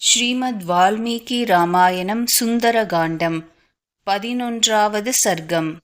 ஸ்ரீமத் வால்மீகி ராமாயணம் சுந்தரகாண்டம் பதினொன்றாவது சர்க்கம்.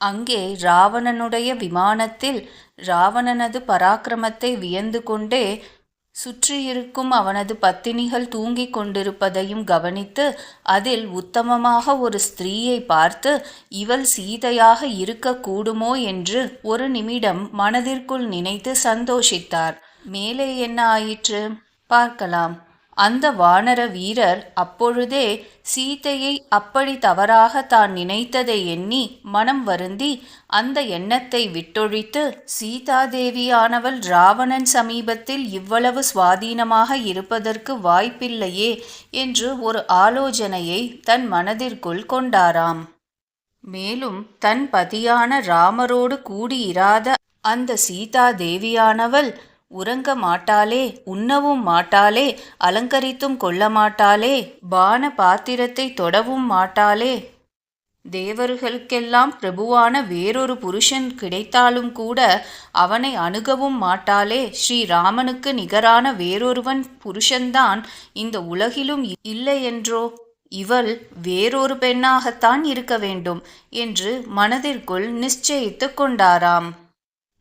அங்கே ராவணனுடைய விமானத்தில் ராவணனது பராக்கிரமத்தை வியந்து கொண்டே சுற்றியிருக்கும் அவனது பத்தினிகள் தூங்கிக் கொண்டிருப்பதையும் கவனித்து அதில் உத்தமமாக ஒரு ஸ்திரீயை பார்த்து இவள் சீதையாக இருக்கக்கூடுமோ என்று ஒரு நிமிடம் மனதிற்குள் நினைத்து சந்தோஷித்தார். மேலே என்ன ஆயிற்று? பார்க்கலாம். அந்த வானர வீரர் அப்பொழுதே சீதையை அப்படி தவறாக தான் நினைத்ததை எண்ணி மனம் வருந்தி அந்த எண்ணத்தை விட்டொழித்து சீதாதேவியானவள் ராவணன் சமீபத்தில் இவ்வளவு சுவாதீனமாக இருப்பதற்கு வாய்ப்பில்லையே என்று ஒரு ஆலோசனையை தன் மனதிற்குள் கொண்டாராம். மேலும் தன் பதியான ராமரோடு கூடியிராத அந்த சீதா தேவியானவள் உறங்க மாட்டாளே உண்ணவும் மாட்டாளே அலங்கரித்தும் கொள்ள மாட்டாளே பான பாத்திரத்தை தொடவும் மாட்டாளே. தேவர்களுக்கெல்லாம் பிரபுவான வேறொரு புருஷன் கிடைத்தாலும் கூட அவனை அணுகவும் மாட்டாளே. ஸ்ரீராமனுக்கு நிகரான வேறொருவன் புருஷன்தான் இந்த உலகிலும் இல்லையென்றோ இவள் வேறொரு பெண்ணாகத்தான் இருக்க வேண்டும் என்று மனதிற்குள் நிச்சயித்து கொண்டாராம்.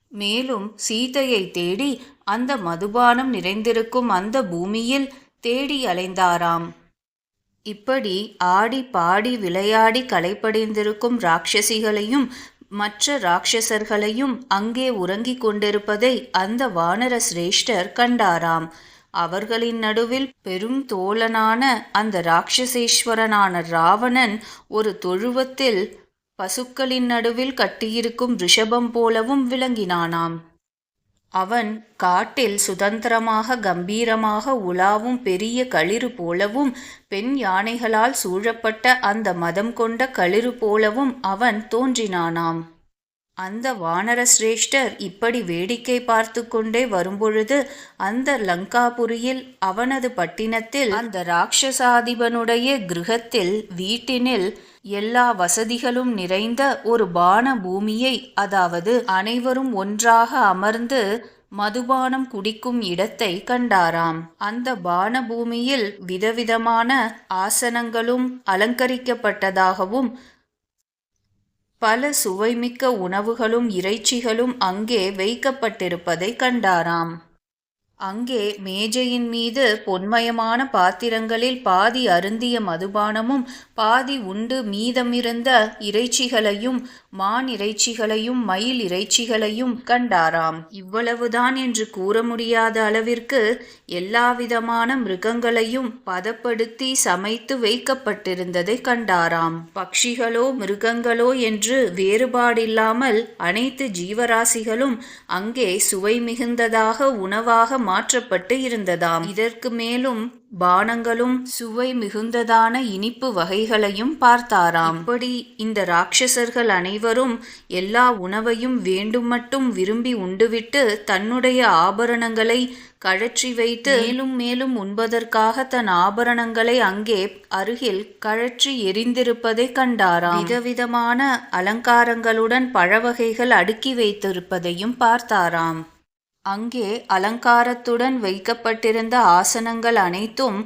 மேலும் சீதையை தேடி அந்த மதுபானம் நிறைந்திருக்கும் அந்த பூமியில் தேடி அலைந்தாராம். இப்படி ஆடி பாடி விளையாடி களைப்படைந்திருக்கும் ராட்சசிகளையும் மற்ற ராட்சசர்களையும் அங்கே உறங்கிக் கொண்டிருப்பதை அந்த வானர சிரேஷ்டர் கண்டாராம். அவர்களின் நடுவில் பெரும் தோழனான அந்த ராட்சசேஸ்வரனான ராவணன் ஒரு தொழுவத்தில் பசுக்களின் நடுவில் கட்டியிருக்கும் ரிஷபம் போலவும் விளங்கினானாம். அவன் காட்டில் சுதந்திரமாக கம்பீரமாக உலாவும் பெரிய களிறு போலவும் பெண் யானைகளால் சூழப்பட்ட அந்த மதம் கொண்ட களிறு போலவும் அவன் தோன்றினானாம். அந்த வானர சிரேஷ்டர் இப்படி வேடிக்கை பார்த்து கொண்டே வரும்பொழுது அந்த லங்காபுரியில் அவனது பட்டினத்தில் அந்த ராட்சசாதிபனுடைய கிருகத்தில் வீட்டினில் எல்லா வசதிகளும் நிறைந்த ஒரு பான பூமியை அதாவது அனைவரும் ஒன்றாக அமர்ந்து மதுபானம் குடிக்கும் இடத்தை கண்டாராம். அந்த பான பூமியில் விதவிதமான ஆசனங்களும் அலங்கரிக்கப்பட்டதாகவும் பல சுவைமிக்க உணவுகளும் இறைச்சிகளும் அங்கே வைக்கப்பட்டிருப்பதை கண்டாராம். அங்கே மேஜையின் மீது பொன்மயமான பாத்திரங்களில் பாதி அருந்திய மதுபானமும் பாதி உண்டு மீதமிருந்த இறைச்சிகளையும் மான் இறைச்சிகளையும் மயில் இறைச்சிகளையும் கண்டாராம். இவ்வளவுதான் என்று கூற முடியாத அளவிற்கு எல்லாவிதமான மிருகங்களையும் பதப்படுத்தி சமைத்து வைக்கப்பட்டிருந்ததை கண்டாராம். பக்ஷிகளோ மிருகங்களோ என்று வேறுபாடில்லாமல் அனைத்து ஜீவராசிகளும் அங்கே சுவை மிகுந்ததாக உணவாக மாற்றப்பட்டு இருந்ததாம். இதற்கு மேலும் பானங்களும் சுவை மிகுந்ததான இனிப்பு வகைகளையும் பார்த்தாராம். இப்படி இந்த ராட்சசர்கள் அனைவரும் எல்லா உணவையும் வேண்டும் மட்டும் விரும்பி உண்டுவிட்டு தன்னுடைய ஆபரணங்களை கழற்றி வைத்து மேலும் மேலும் உண்பதற்காக தன் ஆபரணங்களை அங்கே அருகில் கழற்றி எரிந்திருப்பதை கண்டாராம். விதவிதமான அலங்காரங்களுடன் பழவகைகள் அடுக்கி வைத்திருப்பதையும் பார்த்தாராம். அங்கே அலங்காரத்துடன் வைக்கப்பட்டிருந்த ஆசனங்கள் அனைத்தும்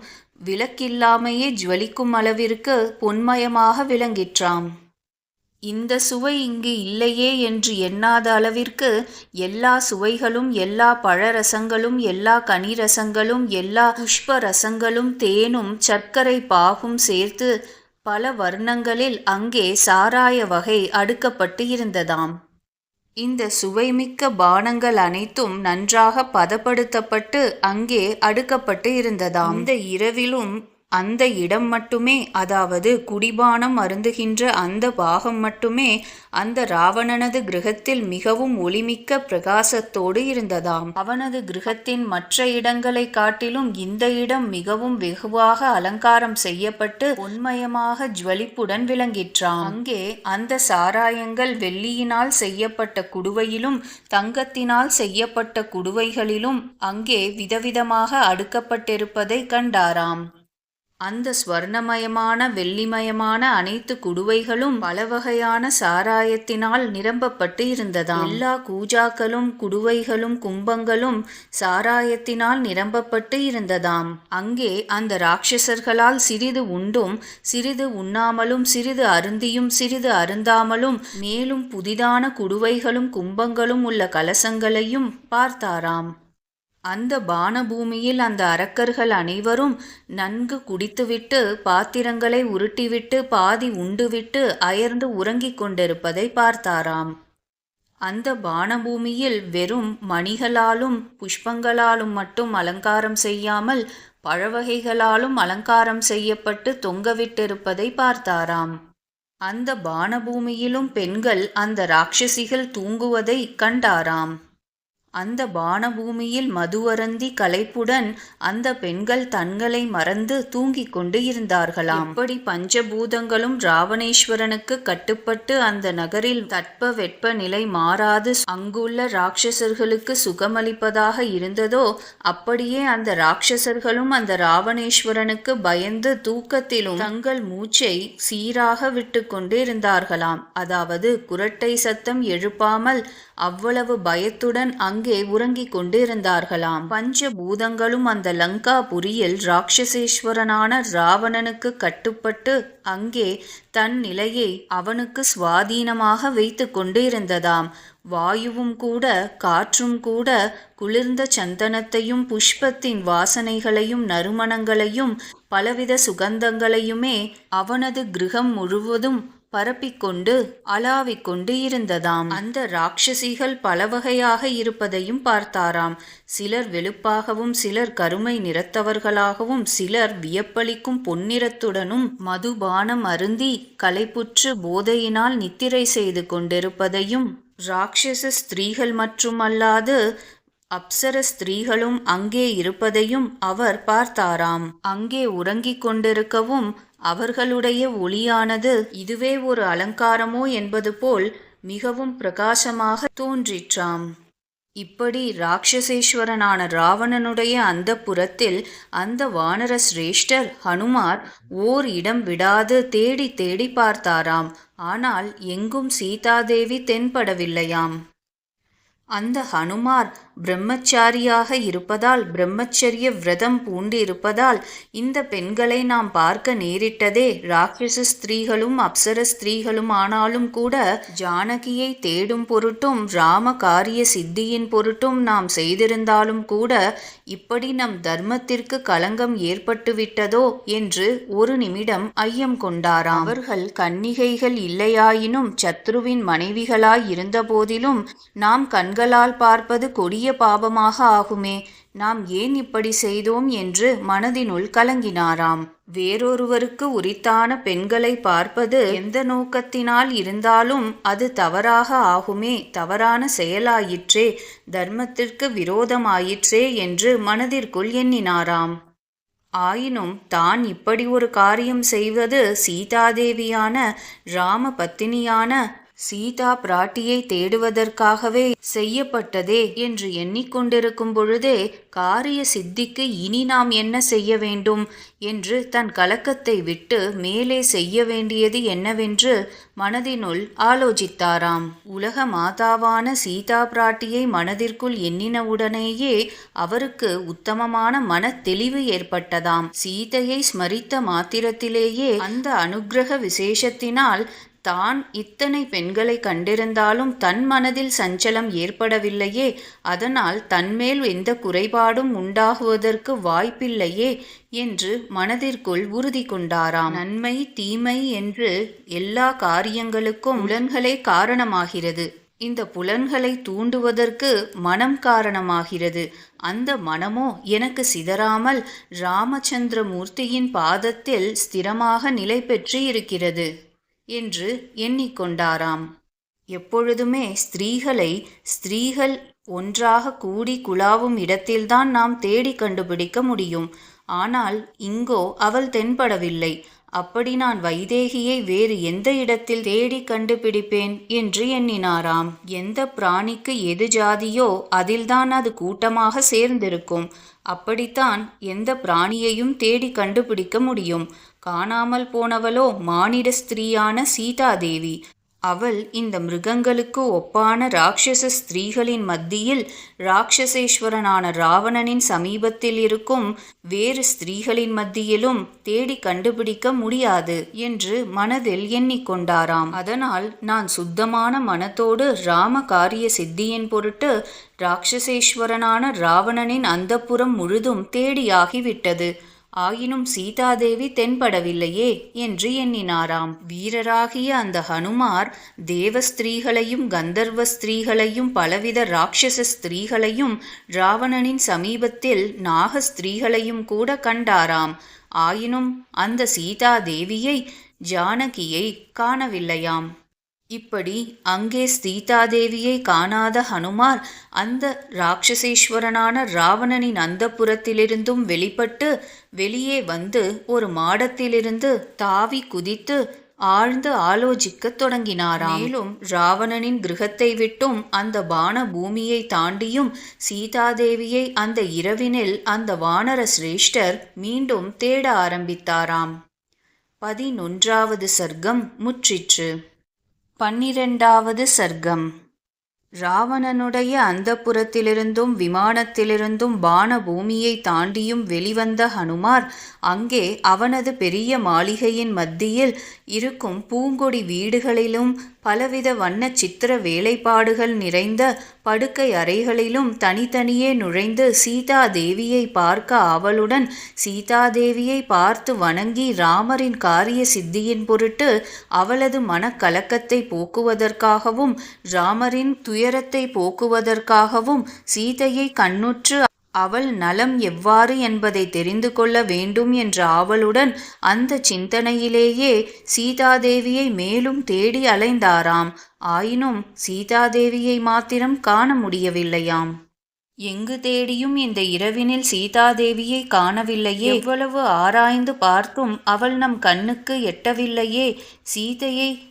விளக்கில்லாமையே ஜுவலிக்கும் அளவிற்கு பொன்மயமாக விளங்கிற்றாம். இந்த சுவை இங்கு இல்லையே என்று எண்ணாத அளவிற்கு எல்லா சுவைகளும் எல்லா பழரசங்களும் எல்லா கனிரசங்களும் எல்லா புஷ்ப ரசங்களும் தேனும் சர்க்கரை பாகும் சேர்த்து பல வர்ணங்களில் அங்கே சாராய வகை அடுக்கப்பட்டு இருந்ததாம். இந்த சுவைமிக்க பானங்கள் அனைத்தும் நன்றாக பதப்படுத்தப்பட்டு அங்கே அடுக்கப்பட்டு இருந்ததாம். இந்த இரவிலும் அந்த இடம் மட்டுமே அதாவது குடிபானம் அருந்துகின்ற அந்த பாகம் மட்டுமே அந்த ராவணனது கிரகத்தில் மிகவும் ஒளிமிக்க பிரகாசத்தோடு இருந்ததாம். அவனது கிரகத்தின் மற்ற இடங்களை காட்டிலும் இந்த இடம் மிகவும் வெகுவாக அலங்காரம் செய்யப்பட்டு உண்மயமாக ஜுவலிப்புடன் விளங்கிற்றாம். அங்கே அந்த சாராயங்கள் வெள்ளியினால் செய்யப்பட்ட குடுவையிலும் தங்கத்தினால் செய்யப்பட்ட குடுவைகளிலும் அங்கே விதவிதமாக அடுக்கப்பட்டிருப்பதை கண்டாராம். அந்த ஸ்வர்ணமயமான வெள்ளிமயமான அனைத்து குடுவைகளும் பல வகையான சாராயத்தினால் நிரம்பப்பட்டு இருந்ததாம். எல்லா கூஜாக்களும் குடுவைகளும் கும்பங்களும் சாராயத்தினால் நிரம்பப்பட்டு இருந்ததாம். அங்கே அந்த ராட்சசர்களால் சிறிது உண்டும் சிறிது உண்ணாமலும் சிறிது அருந்தியும் சிறிது அருந்தாமலும் மேலும் புதிதான குடுவைகளும் கும்பங்களும் உள்ள கலசங்களையும் பார்த்தாராம். அந்த பானபூமியில் அந்த அரக்கர்கள் அனைவரும் நன்கு குடித்துவிட்டு பாத்திரங்களை உருட்டிவிட்டு பாதி உண்டுவிட்டு அயர்ந்து உறங்கிக் கொண்டிருப்பதை பார்த்தாராம். அந்த பானபூமியில் வெறும் மணிகளாலும் புஷ்பங்களாலும் மட்டும் அலங்காரம் செய்யாமல் பழவகைகளாலும் அலங்காரம் செய்யப்பட்டு தொங்கவிட்டிருப்பதை பார்த்தாராம். அந்த பானபூமியிலும் பெண்கள் அந்த ராட்சசிகள் தூங்குவதை கண்டாராம். அந்த பானபூமியில் மதுவருந்தி களைப்புடன் அந்த பெண்கள் தங்களை மறந்து தூங்கிக் கொண்டு இருந்தார்களாம். அப்படி பஞ்சபூதங்களும் ராவணேஸ்வரனுக்கு கட்டுப்பட்டு அந்த நகரில் தட்ப வெட்ப நிலை மாறாது. அங்குள்ள ராட்சசர்களுக்கு சுகமளிப்பதாக இருந்ததோ அப்படியே அந்த ராட்சசர்களும் அந்த ராவணேஸ்வரனுக்கு பயந்து தூக்கத்திலும் தங்கள் மூச்சை சீராக விட்டு கொண்டு இருந்தார்களாம் அதாவது குரட்டை சத்தம் எழுப்பாமல் அவ்வளவு பயத்துடன் அங்கு உறங்கிக் கொண்டிருந்தார்களாம். பஞ்ச பூதங்களும் அந்த லங்காபுரியில் ராட்சசேஸ்வரனான ராவணனுக்கு கட்டுப்பட்டு அங்கே தன் நிலையை அவனுக்கு சுவாதீனமாக வைத்து கொண்டிருந்ததாம். வாயுவும் கூட காற்றும் கூட குளிர்ந்த சந்தனத்தையும் புஷ்பத்தின் வாசனைகளையும் நறுமணங்களையும் பலவித சுகந்தங்களையுமே அவனது கிரகம் முழுவதும் பரப்பிக்கொண்டு அலாவிக் கொண்டு இருந்ததாம். அந்த ராட்சசிகள் பல வகையாக இருப்பதையும் பார்த்தாராம். சிலர் வெளுப்பாகவும் சிலர் கருமை நிறத்தவர்களாகவும் சிலர் வியப்பளிக்கும் பொன்னிறத்துடனும் மதுபானம் அருந்தி களைப்புற்று போதையினால் நித்திரை செய்து கொண்டிருப்பதையும் ராட்சச ஸ்திரீகள் மட்டுமல்லாது அப்சர ஸ்திரீகளும் அங்கே இருப்பதையும் அவர் பார்த்தாராம். அங்கே உறங்கிக் கொண்டிருக்கவும் அவர்களுடைய ஒளியானது இதுவே ஒரு அலங்காரமோ என்பது போல் மிகவும் பிரகாசமாக தோன்றிற்றாம். இப்படி ராட்சசேஸ்வரனான ராவணனுடைய அந்த புறத்தில் அந்த வானர சிரேஷ்டர் ஹனுமார் ஓர் இடம் விடாது தேடி தேடி பார்த்தாராம். ஆனால் எங்கும் சீதாதேவி தென்படவில்லையாம். அந்த ஹனுமார் பிரம்மச்சாரியாக இருப்பதால் பிரம்மச்சரிய விரதம் பூண்டிருப்பதால் இந்த பெண்களை நாம் பார்க்க நேரிட்டதே. ராட்சச ஸ்திரீகளும் அப்சர ஸ்திரீகளும் ஆனாலும் கூட ஜானகியை தேடும் பொருட்டும் ராம காரிய சித்தியின் பொருட்டும் நாம் செய்திருந்தாலும் கூட இப்படி நம் தர்மத்திற்கு களங்கம் ஏற்பட்டுவிட்டதோ என்று ஒரு நிமிடம் ஐயம் கொண்டாராம். அவர்கள் கன்னிகைகள் இல்லையாயினும் சத்ருவின் மனைவிகளாய் இருந்தபோதிலும் நாம் கண்களால் பார்ப்பது கொடிய பாபமாக ஆகுமே. நாம் ஏன் இப்படி செய்தோம் என்று மனதினுள் கலங்கினாராம். வேறொருவருக்கு உரித்தான பெண்களை பார்ப்பது எந்த நோக்கத்தினால் இருந்தாலும் அது தவறாக ஆகுமே தவறான செயலாயிற்றே தர்மத்திற்கு விரோதமாயிற்றே என்று மனதிற்குள் எண்ணினாராம். ஆயினும் தான் இப்படி ஒரு காரியம் செய்வது சீதாதேவியான ராம பத்தினியான சீதா பிராட்டியை தேடுவதற்காகவே செய்யப்பட்டதே என்று எண்ணிக்கொண்டிருக்கும் பொழுதே காரிய சித்திக்கு இனி நாம் என்ன செய்ய வேண்டும் என்று தன் கலக்கத்தை விட்டு மேலே செய்ய வேண்டியது என்னவென்று மனதினுள் ஆலோசித்தாராம். உலக மாதாவான சீதா பிராட்டியை மனதிற்குள் எண்ணினவுடனேயே அவருக்கு உத்தமமான மன தெளிவு ஏற்பட்டதாம். சீதையை ஸ்மரித்த மாத்திரத்திலேயே அந்த அனுக்கிரக விசேஷத்தினால் தான் இத்தனை பெண்களை கண்டிருந்தாலும் தன் மனதில் சஞ்சலம் ஏற்படவில்லையே. அதனால் தன்மேல் எந்த குறைபாடும் உண்டாகுவதற்கு வாய்ப்பில்லையே என்று மனதிற்குள் உறுதி கொண்டாராம். நன்மை தீமை என்று எல்லா காரியங்களுக்கும் புலன்களே காரணமாகிறது. இந்த புலன்களை தூண்டுவதற்கு மனம் காரணமாகிறது. அந்த மனமோ எனக்கு சிதறாமல் ராமச்சந்திரமூர்த்தியின் பாதத்தில் ஸ்திரமாக நிலை பெற்று இருக்கிறது என்று எண்ணிக்கொண்டாராம். எப்பொழுதுமே ஸ்திரீகளை ஸ்திரீகள் ஒன்றாக கூடி குழாவும் இடத்தில்தான் நாம் தேடி கண்டுபிடிக்க முடியும். ஆனால் இங்கோ அவள் தென்படவில்லை. அப்படி நான் வைதேகியை வேறு எந்த இடத்தில் தேடி கண்டுபிடிப்பேன் என்று எண்ணினாராம். எந்த பிராணிக்கு எது ஜாதியோ அதில்தான் அது கூட்டமாக சேர்ந்திருக்கும். அப்படித்தான் எந்த பிராணியையும் தேடி கண்டுபிடிக்க முடியும். காணாமல் போனவளோ மானிட ஸ்திரீயான சீதாதேவி. அவள் இந்த மிருகங்களுக்கு ஒப்பான ராட்சச ஸ்திரீகளின் மத்தியில் ராட்சசேஸ்வரனான ராவணனின் சமீபத்தில் இருக்கும் வேறு ஸ்திரீகளின் மத்தியிலும் தேடி கண்டுபிடிக்க முடியாது என்று மனதில் எண்ணிக்கொண்டாராம். அதனால் நான் சுத்தமான மனத்தோடு ராம காரிய சித்தியின் பொருட்டு ராட்சசேஸ்வரனான ராவணனின் அந்தப்புறம் முழுதும் தேடியாகிவிட்டது. ஆயினும் சீதாதேவி தென்படவில்லையே என்று எண்ணினாராம். வீரராகிய அந்த ஹனுமார் தேவ ஸ்திரீகளையும் கந்தர்வ ஸ்திரீகளையும் பலவித ராட்சச ஸ்திரீகளையும் ராவணனின் சமீபத்தில் நாக ஸ்திரீகளையும் கூட கண்டாராம். ஆயினும் அந்த சீதாதேவியை ஜானகியை காணவில்லையாம். இப்படி அங்கே சீதாதேவியை காணாத ஹனுமார் அந்த ராட்சசேஸ்வரனான ராவணனின் அந்தப்புறத்திலிருந்தும் வெளிப்பட்டு வெளியே வந்து ஒரு மாடத்திலிருந்து தாவி குதித்து ஆழ்ந்து ஆலோசிக்கத் தொடங்கினாராம். மேலும் ராவணனின் கிரகத்தை விட்டும் அந்த பான பூமியை தாண்டியும் சீதாதேவியை அந்த இரவினில் அந்த வானர சிரேஷ்டர் மீண்டும் தேட ஆரம்பித்தாராம். பதினொன்றாவது சர்க்கம் முற்றிற்று. பன்னிரெண்டாவது சர்க்கம். ராவணனுடைய அந்தப்புறத்திலிருந்தும் விமானத்திலிருந்தும் பானபூமியை தாண்டியும் வெளிவந்த ஹனுமார் அங்கே அவனது பெரிய மாளிகையின் மத்தியில் இருக்கும் பூங்கொடி வீடுகளிலும் பலவித வண்ண சித்திர வேலைப்பாடுகள் நிறைந்த படுக்கை அறைகளிலும் தனித்தனியே நுழைந்து சீதாதேவியை பார்க்க ஆவலுடன் சீதாதேவியை பார்த்து வணங்கி ராமரின் காரிய சித்தியின் பொருட்டு அவளது மனக்கலக்கத்தை போக்குவதற்காகவும் ராமரின் துயரத்தை போக்குவதற்காகவும் சீதையை கண்ணுற்று அவள் நலம் எவ்வாறு என்பதை தெரிந்து கொள்ள வேண்டும் என்ற ஆவலுடன் அந்த சிந்தனையிலேயே சீதாதேவியை மேலும் தேடி அலைந்தாராம். ஆயினும் சீதாதேவியை மாத்திரம் காண முடியவில்லையாம். எங்கு தேடியும் இந்த இரவினில் சீதாதேவியை காணவில்லையே. எவ்வளவு ஆராய்ந்து பார்த்தும் அவள் நம் கண்ணுக்கு எட்டவில்லையே. சீதையை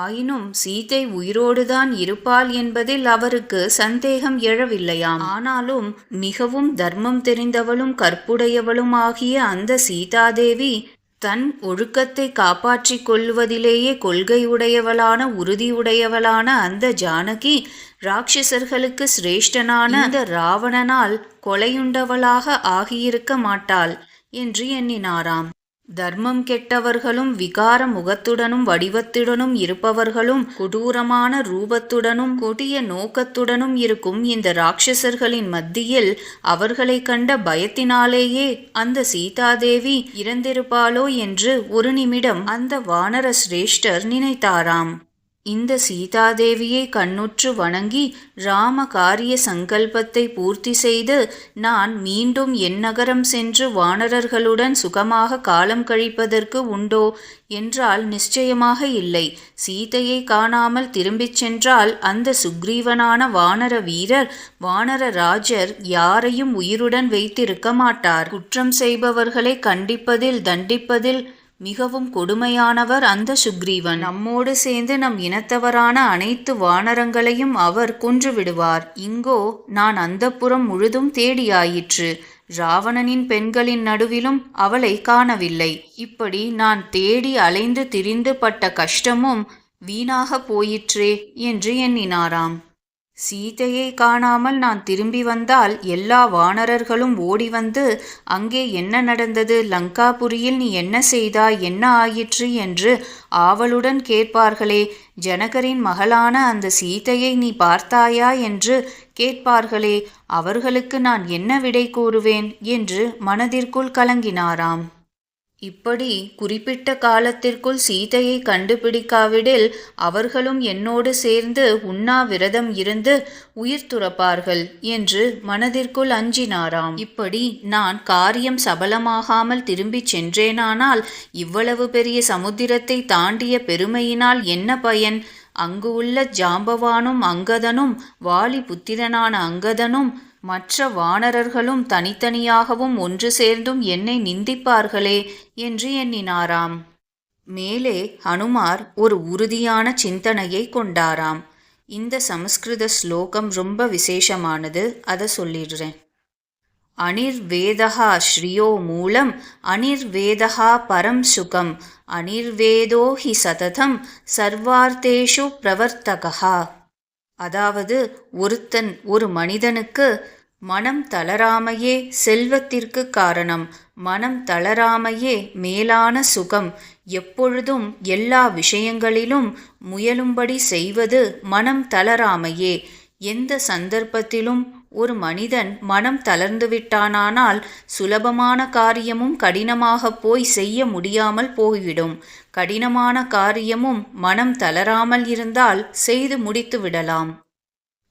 ஆயினும் சீதை உயிரோடுதான் இருப்பாள் என்பதில் அவருக்கு சந்தேகம் எழவில்லையாம். ஆனாலும் மிகவும் தர்மம் தெரிந்தவளும் கற்புடையவளும் ஆகிய அந்த சீதாதேவி தன் ஒழுக்கத்தை காப்பாற்றிக் கொள்வதிலேயே கொள்கையுடையவளான உறுதியுடையவளான அந்த ஜானகி ராட்சசர்களுக்கு சிரேஷ்டனான அந்த ராவணனால் கொலையுண்டவளாக ஆகியிருக்க மாட்டாள் என்று எண்ணினாராம். தர்மம் கெட்டவர்களும் விகார முகத்துடனும் வடிவத்துடனும் இருப்பவர்களும் கொடூரமான ரூபத்துடனும் கொடிய நோக்கத்துடனும் இருக்கும் இந்த ராட்சசர்களின் மத்தியில் அவர்களை கண்ட பயத்தினாலேயே அந்த சீதாதேவி இறந்திருப்பாளோ என்று ஒரு நிமிடம் அந்த வானர சிரேஷ்டர் நினைத்தாராம். இந்த சீதாதேவியை கண்ணுற்று வணங்கி ராம காரிய சங்கல்பத்தை பூர்த்தி செய்து நான் மீண்டும் என் நகரம் சென்று வானரர்களுடன் சுகமாக காலம் கழிப்பதற்கு உண்டோ என்றால் நிச்சயமாக இல்லை. சீதையை காணாமல் திரும்பிச் சென்றால் அந்த சுக்ரீவனான வானர வீரர் வானர ராஜர் யாரையும் உயிருடன் வைத்திருக்க மாட்டார். குற்றம் செய்பவர்களை கண்டிப்பதில் தண்டிப்பதில் மிகவும் கொடுமையானவர் அந்த சுக்ரீவன். நம்மோடு சேர்ந்து நம் இனத்தவரான அனைத்து வானரங்களையும் அவர் கொன்றுவிடுவார் இங்கோ நான் அந்தப்புறம் முழுதும் தேடியாயிற்று. ராவணனின் பெண்களின் நடுவிலும் அவளை காணவில்லை. இப்படி நான் தேடி அலைந்து திரிந்து பட்ட கஷ்டமும் வீணாக போயிற்றே என்று எண்ணினாராம். சீதையை காணாமல் நான் திரும்பி வந்தால் எல்லா வானரர்களும் ஓடி வந்து அங்கே என்ன நடந்தது? லங்காபுரியில் நீ என்ன செய்தாய்? என்ன ஆயிற்று? என்று ஆவலுடன் கேட்பார்களே. ஜனகரின் மகளான அந்த சீதையை நீ பார்த்தாயா? என்று கேட்பார்களே. அவர்களுக்கு நான் என்ன விடை கூறுவேன்? என்று மனதிற்குள் கலங்கினாராம். இப்படி குறிப்பிட்ட காலத்திற்குள் சீதையை கண்டுபிடிக்காவிடில் அவர்களும் என்னோடு சேர்ந்து உண்ணாவிரதம் இருந்து உயிர் துறப்பார்கள் என்று மனதிற்குள் அஞ்சினாராம். இப்படி நான் காரியம் சபலமாகாமல் திரும்பிச் சென்றேனானால் இவ்வளவு பெரிய சமுத்திரத்தை தாண்டிய பெருமையினால் என்ன பயன்? அங்கு உள்ள ஜாம்பவானும் அங்கதனும் வாலி புத்திரனான அங்கதனும் மற்ற வானரர்களும் தனித்தனியாகவும் ஒன்று சேர்ந்தும் என்னை நிந்திப்பார்களே என்று எண்ணினாராம். மேலே ஹனுமார் ஒரு உறுதியான சிந்தனையை கொண்டாராம். இந்த சமஸ்கிருத ஸ்லோகம் ரொம்ப விசேஷமானது அதை சொல்லிடுறேன். அனிர்வேதா ஸ்ரீயோ மூலம் அனிர்வேதா பரம் சுகம் அனிர்வேதோ ஹி சததம் சர்வார்த்தேஷு பிரவர்த்தகா அதாவது ஒருத்தன் ஒரு மனிதனுக்கு மனம் தளராமையே செல்வத்திற்கு காரணம். மனம் தளராமையே மேலான சுகம். எப்பொழுதும் எல்லா விஷயங்களிலும் முயலும்படி செய்வது மனம் தளராமையே. எந்த சந்தர்ப்பத்திலும் ஒரு மனிதன் மனம் தளர்ந்து விட்டானானால் சுலபமான காரியமும் கடினமாகப் போய் செய்ய முடியாமல் போய்விடும். கடினமான காரியமும் மனம் தளராமல் இருந்தால் செய்து முடித்து விடலாம்.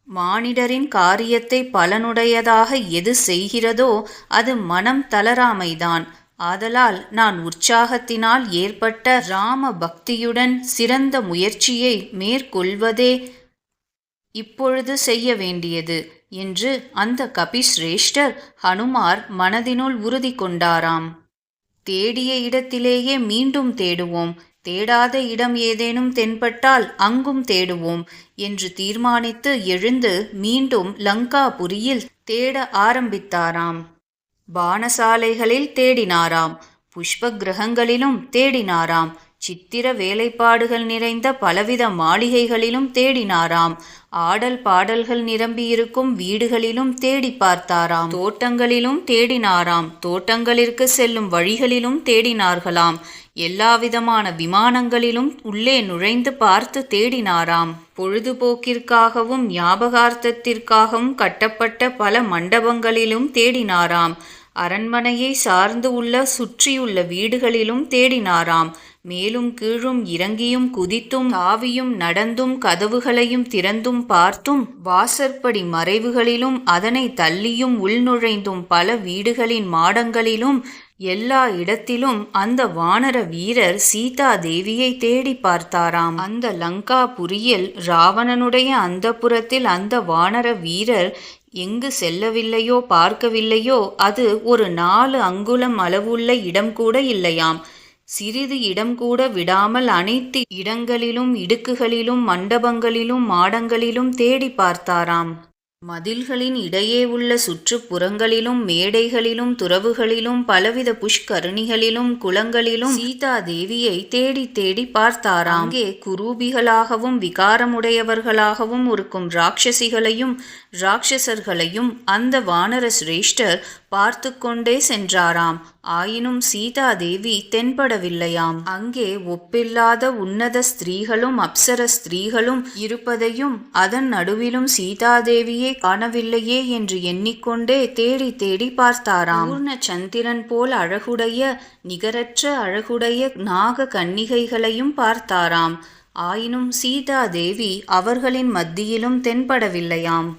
மானிடரின் காரியத்தை பலனுடையதாக எது செய்கிறதோ அது மனம் தளராமைதான். ஆதலால் நான் உற்சாகத்தினால் ஏற்பட்ட ராம பக்தியுடன் சிறந்த முயற்சியை மேற்கொள்வதே இப்பொழுது செய்ய வேண்டியது. என்று அந்த கபிஸ்ரேஷ்டர் ஹனுமார் மனதினுள் உறுதி கொண்டாராம் தேடிய இடத்திலேயே மீண்டும் தேடுவோம். தேடாத இடம் ஏதேனும் தென்பட்டால் அங்கும் தேடுவோம் என்று தீர்மானித்து எழுந்து மீண்டும் லங்காபுரியில் தேட ஆரம்பித்தாராம். பானசாலைகளில் தேடினாராம். புஷ்ப கிரகங்களிலும் தேடினாராம். சித்திர வேலைப்பாடுகள் நிறைந்த பலவித மாளிகைகளிலும் தேடினாராம். ஆடல் பாடல்கள் நிரம்பியிருக்கும் வீடுகளிலும் தேடி பார்த்தாராம். தோட்டங்களிலும் தேடினாராம். தோட்டங்களிற்கு செல்லும் வழிகளிலும் தேடினார்களாம். எல்லாவிதமான விமானங்களிலும் உள்ளே நுழைந்து பார்த்து தேடினாராம். பொழுதுபோக்கிற்காகவும் ஞாபகார்த்தத்திற்காகவும் கட்டப்பட்ட பல மண்டபங்களிலும் தேடினாராம். அரண்மனையை சார்ந்து உள்ள சுற்றியுள்ள வீடுகளிலும் தேடினாராம். மேலும் கீழும் இறங்கியும் குதித்தும் தாவியும் நடந்தும் கதவுகளையும் திறந்தும் பார்த்தும் வாசற்படி மறைவுகளிலும் அதனை தள்ளியும் உள்நுழைந்தும் பல வீடுகளின் மாடங்களிலும் எல்லா இடத்திலும் அந்த வானர வீரர் சீதா தேவியை தேடி பார்த்தாராம். அந்த லங்கா புரியில் ராவணனுடைய அந்த புறத்தில் அந்த வானர வீரர் எங்கு செல்லவில்லையோ பார்க்கவில்லையோ அது ஒரு நாலு அங்குலம் அளவுள்ள இடம் கூட இல்லையாம். சிறிது இடம் கூட விடாமல் அனைத்து இடங்களிலும் இடுக்குகளிலும் மண்டபங்களிலும் மாடங்களிலும் தேடி பார்த்தாராம். மதில்களின் இடையே உள்ள சுற்றுப்புறங்களிலும் மேடைகளிலும் துறவுகளிலும் பலவித புஷ்கரணிகளிலும் குளங்களிலும் சீதா தேவியை தேடி தேடி பார்த்தாராம். அங்கே குரூபிகளாகவும் விகாரமுடையவர்களாகவும் இருக்கும் ராட்சசிகளையும் ராட்சசர்களையும் அந்த வானர சிரேஷ்டர் பார்த்து கொண்டே சென்றாராம். ஆயினும் சீதா தேவி தென்படவில்லையாம். அங்கே ஒப்பில்லாத உன்னத ஸ்திரீகளும் அப்சர ஸ்திரீகளும் இருப்பதையும் அதன் நடுவிலும் சீதாதேவியே காணவில்லையே என்று எண்ணிக்கொண்டே தேடி தேடி பார்த்தாராம். பூர்ண சந்திரன் போல் அழகுடைய நிகரற்ற அழகுடைய நாக கன்னிகைகளையும் பார்த்தாராம். ஆயினும் சீதாதேவி அவர்களின் மத்தியிலும் தென்படவில்லையாம்.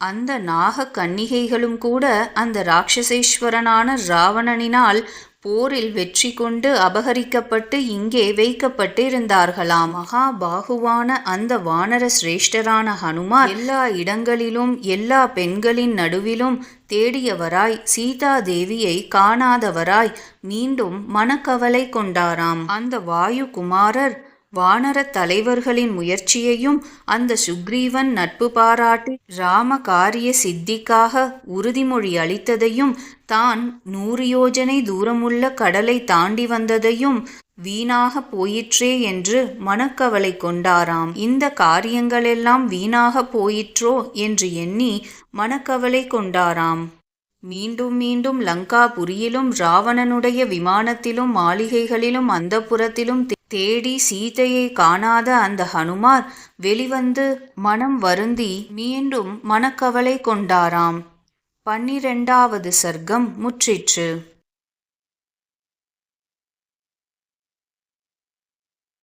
அந்த நாக கன்னிகைகளும் கூட அந்த ராட்சசேஸ்வரனான ராவணனினால் போரில் வெற்றி கொண்டு அபகரிக்கப்பட்டு இங்கே வைக்கப்பட்டிருந்தார்களாம். மகாபாகுவான அந்த வானர சிரேஷ்டரான ஹனுமார் எல்லா இடங்களிலும் எல்லா பெண்களின் நடுவிலும் தேடியவராய் சீதா தேவியை காணாதவராய் மீண்டும் மனக்கவலை கொண்டாராம். அந்த வாயு குமாரர் வானரத் தலைவர்களின் முயற்சியையும் அந்த சுக்ரீவன் நட்பு பாராட்டி ராம காரிய சித்திக்காக உறுதிமொழி அளித்ததையும் தான் நூறு யோஜனை தூரமுள்ள கடலை தாண்டி வந்ததையும் வீணாக போயிற்றே என்று மனக்கவலை கொண்டாராம். இந்த காரியங்களெல்லாம் வீணாக போயிற்றோ என்று எண்ணி மனக்கவலை கொண்டாராம். மீண்டும் மீண்டும் லங்காபுரியிலும் ராவணனுடைய விமானத்திலும் மாளிகைகளிலும் அந்த புறத்திலும் தேடி சீதையை காணாத அந்த ஹனுமார் வெளிவந்து மனம் வருந்தி மீண்டும் மனக்கவலை கொண்டாராம். பன்னிரெண்டாவது சர்க்கம் முற்றிற்று.